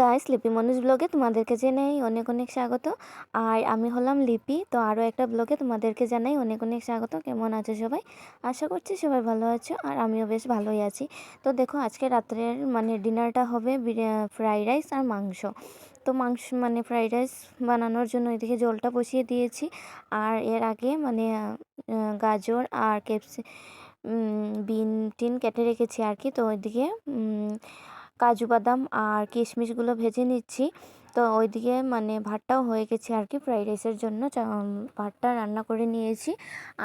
Guys লিপি মনুষ ব্লগে তোমাদেরকে জানাই অনেক অনেক স্বাগত। আর আমি হলাম লিপি তো আরও একটা ব্লগে তোমাদেরকে জানাই অনেক অনেক স্বাগত। কেমন আছো সবাই? আশা করছি সবাই ভালো আছো, আর আমিও বেশ ভালোই আছি। তো দেখো, আজকে রাত্রের মানে ডিনারটা হবে ফ্রাইড রাইস আর মাংস। তো মাংস মানে ফ্রাইড রাইস বানানোর জন্য এদিকে জলটা বসিয়ে দিয়েছি। আর এর আগে মানে গাজর আর ক্যাপসি বিন টিন কেটে রেখেছি আর কি। তো ওইদিকে কাজু বাদাম আর কিশমিশগুলো ভেজে নিচ্ছি। তো ওইদিকে মানে ভাতটাও হয়ে গেছে আর কি ফ্রাইড রাইসের জন্য। ভাতটা রান্না করে নিয়েছি।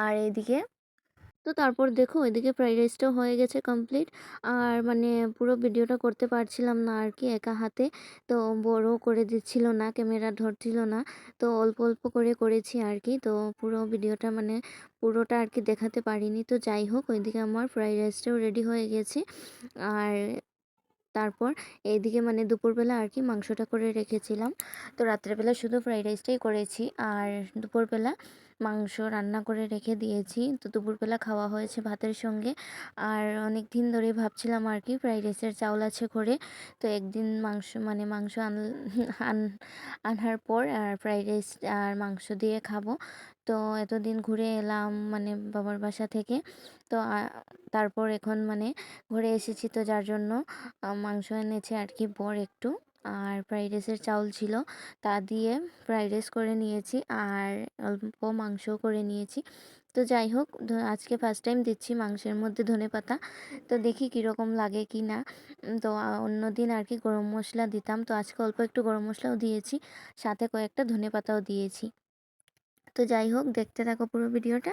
আর এইদিকে তো তারপর দেখো ওইদিকে ফ্রাইড রাইসটাও হয়ে গেছে কমপ্লিট। আর মানে পুরো ভিডিওটা করতে পারছিলাম না আর কি একা হাতে। তো বড় করে দিচ্ছিল না, ক্যামেরা ধরছিল না। তো অল্প অল্প করে করেছি আর কি তো পুরো ভিডিওটা মানে পুরোটা আর কি দেখাতে পারিনি। তো যাই হোক, ওইদিকে আমার ফ্রাইড রাইসটাও রেডি হয়ে গেছে। আর তারপর এইদিকে মানে দুপুরবেলা আর কি মাংসটা করে রেখেছিলাম। তো রাত্রেবেলা শুধু ফ্রাইড রাইসটাই করেছি। আর দুপুরবেলা মাংস রান্না করে রেখে দিয়েছি। তো দুপুরবেলা খাওয়া হয়েছে ভাতের সঙ্গে। আর অনেক দিন ধরে ভাবছিলাম আর কি, ফ্রাইড রাইসের চাউল আছে করে তো একদিন মাংস মানে মাংস আন আনার পর আর ফ্রাইড রাইস আর মাংস দিয়ে খাব। তো এতদিন ঘুরে এলাম মানে বাবার বাসা থেকে। তো তারপর এখন মানে ঘুরে এসেছি তো যার জন্য মাংস এনেছে আর কি বর একটু। আর ফ্রাইড রাইসের চাউল ছিল, তা দিয়ে ফ্রাইড রাইস করে নিয়েছি আর অল্প মাংসও করে নিয়েছি। তো যাই হোক আজকে ফার্স্ট টাইম দিচ্ছি মাংসের মধ্যে ধনে পাতা। তো দেখি কীরকম লাগে কি না। তো অন্য দিন আর কি গরম মশলা দিতাম। তো আজকে অল্প একটু গরম মশলাও দিয়েছি, সাথে কয়েকটা ধনে পাতাও দিয়েছি। তো যাই হোক, দেখতে থাকো পুরো ভিডিওটা।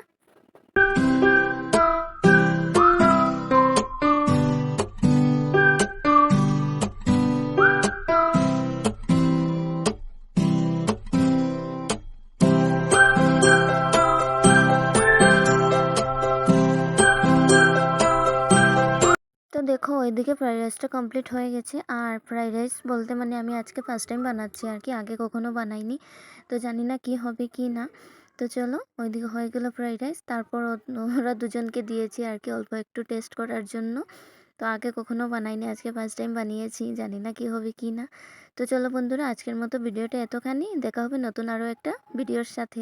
ওইদিকে ফ্রাইড রাইসটা কমপ্লিট হয়ে গেছে। আর ফ্রাইড রাইস বলতে মানে আমি আজকে ফার্স্ট টাইম বানাচ্ছি আর কি, আগে কখনো বানাইনি। তো জানি না কি হবে কি না। তো চলো, ওইদিকে হয়ে গেলো ফ্রাইড রাইস। তারপর ওরা দুজনকে দিয়েছি আর কি অল্প একটু টেস্ট করার জন্য। তো আগে কখনো বানাইনি, আজকে ফার্স্ট টাইম বানিয়েছি, জানি না কি হবে কি না। তো চলো বন্ধুরা, আজকের মতো ভিডিওটা এতখানি। দেখা হবে নতুন আরও একটা ভিডিওর সাথে।